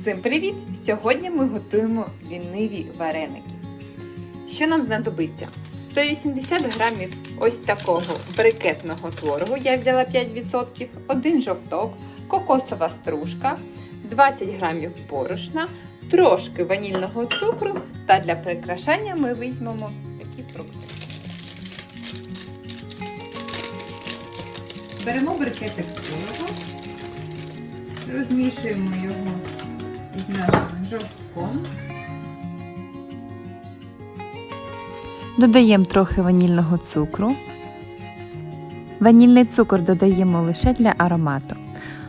Всім привіт! Сьогодні ми готуємо ліниві вареники. Що нам знадобиться? 180 грамів ось такого брикетного творогу, я взяла 5%, один жовток, кокосова стружка, 20 грамів борошна, трошки ванільного цукру та для прикрашання ми візьмемо такі фрукти. Беремо брикетик творогу, розмішуємо його із жовтком. Додаємо трохи ванільного цукру. Ванільний цукор додаємо лише для аромату.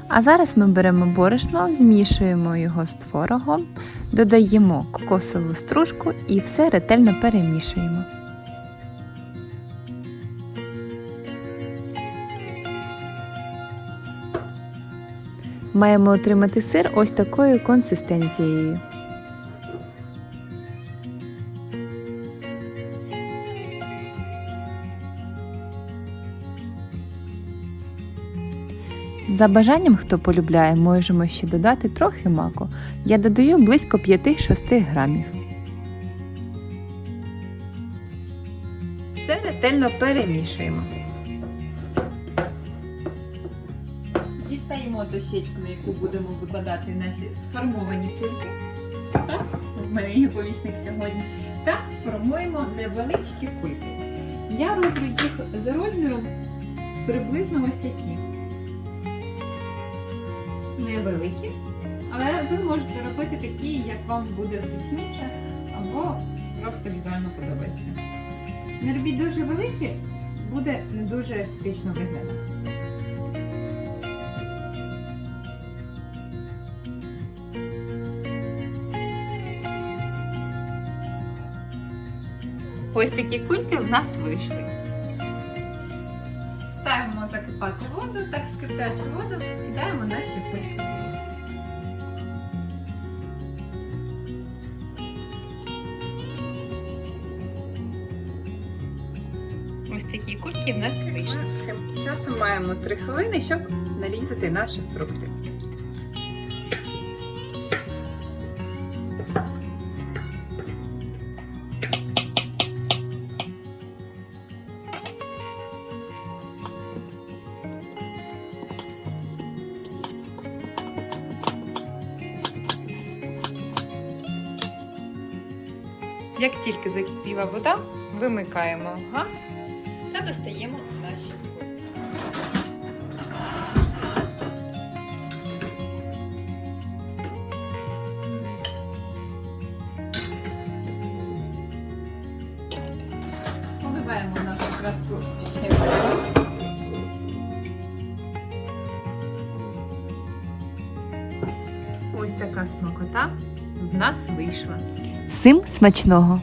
А зараз ми беремо борошно, змішуємо його з творогом, додаємо кокосову стружку і все ретельно перемішуємо. Маємо отримати сир ось такою консистенцією. За бажанням, хто полюбляє, можемо ще додати трохи маку. Я додаю близько 5-6 грамів. Все ретельно перемішуємо. Дістаємо дощечку, на яку будемо викладати наші сформовані кульки. Так, в мене є помічник сьогодні. Та формуємо невеличкі кульки. Я роблю їх за розміром приблизно ось такі. Невеликі, але ви можете робити такі, як вам буде зручніше, або просто візуально подобається. Не робіть дуже великі, буде не дуже естетично виглядати. Ось такі кульки в нас вийшли. Ставимо закипати воду, так в кипячу воду кидаємо наші кульки. Ось такі кульки в нас вийшли. Часом маємо 3 хвилини, щоб нарізати наші фрукти. Як тільки закипіла вода, вимикаємо газ та достаємо наші кульки. Поливаємо нашу красу ще водою. Ось така смакота в нас вийшла. Всім смачного!